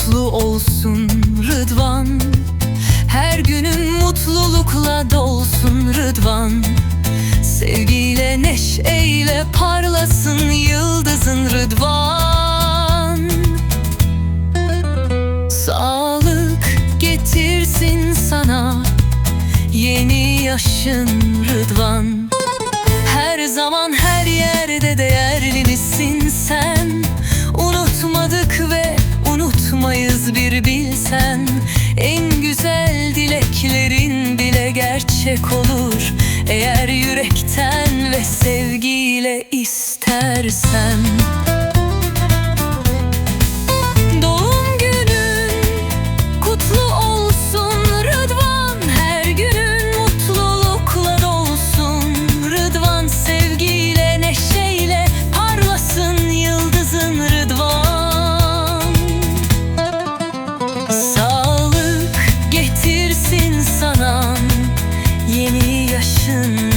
kutlu olsun Rıdvan. Her günün mutlulukla dolsun Rıdvan. Sevgiyle neşeyle parlasın yıldızın Rıdvan. Sağlık getirsin sana yeni yaşın Rıdvan. Bir bilsen En güzel dileklerin bile gerçek olur. Eğer yürekten ve sevgiyle istersen imagine